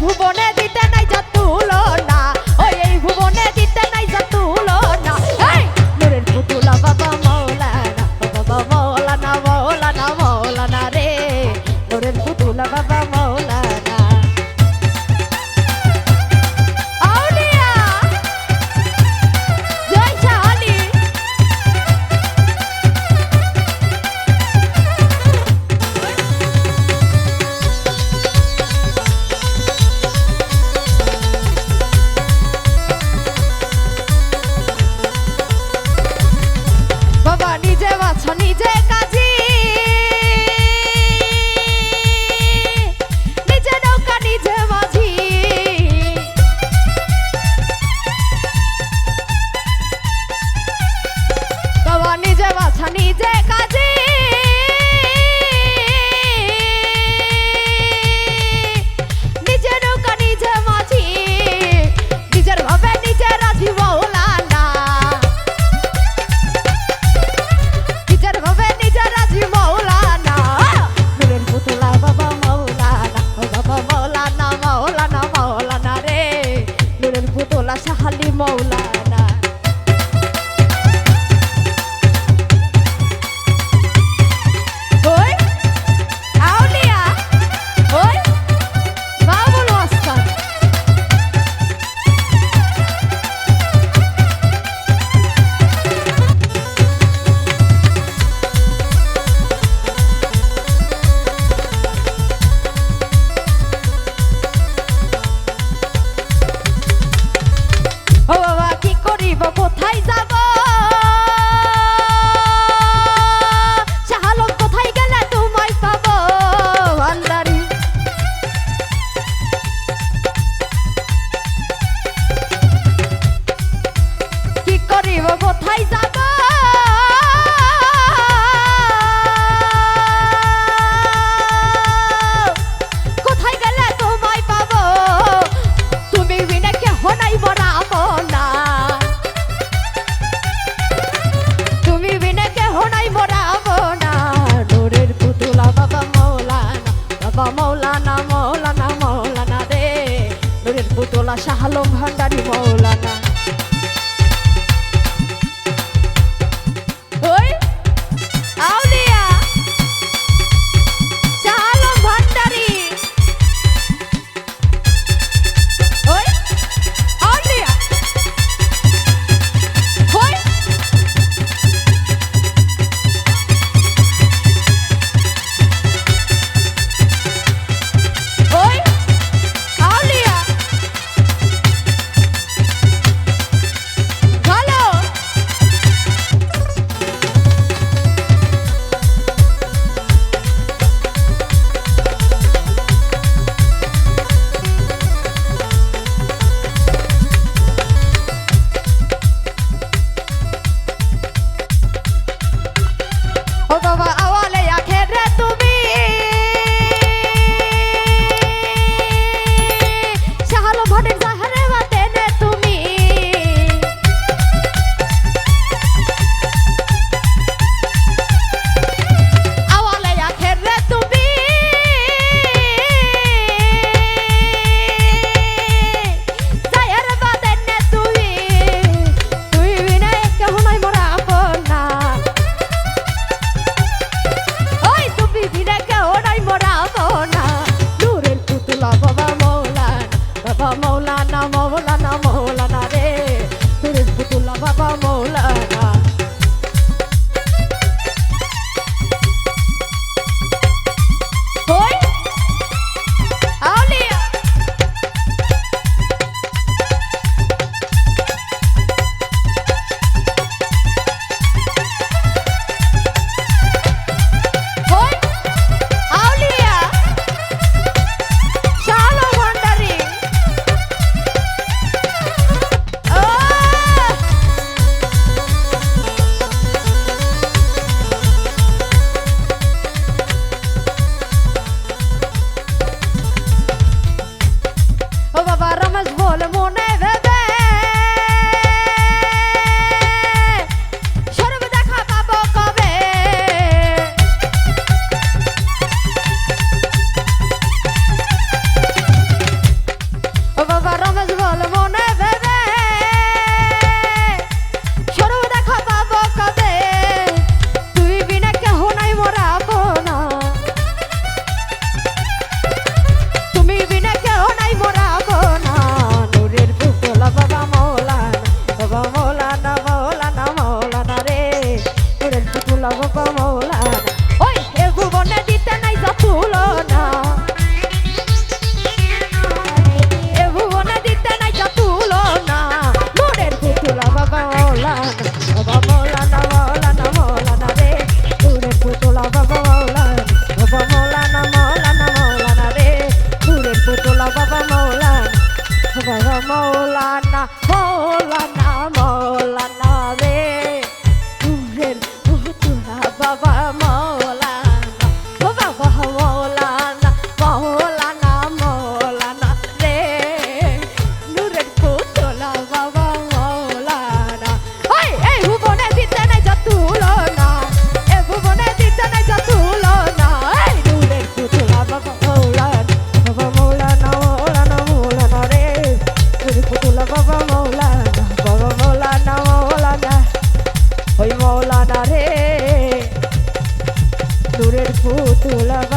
ভুবনে দিতে নাই তুলো না এই ভুবনে দিতে নাই যা তুলো না এই! নুরের পুতুলা বাবা মৌলানা বাবা মৌলানা মৌলানা মৌলানা রে। নুরের পুতুলা বাবা Thay মৌলানা মৌলানা মৌলানা রে। নুরের পুতলা শাহলম ভান্ডারি মৌলানা। মৌলানা মৌলানা মৌলানা রে। তুরের তোরা বাবা মৌলানা মৌলানা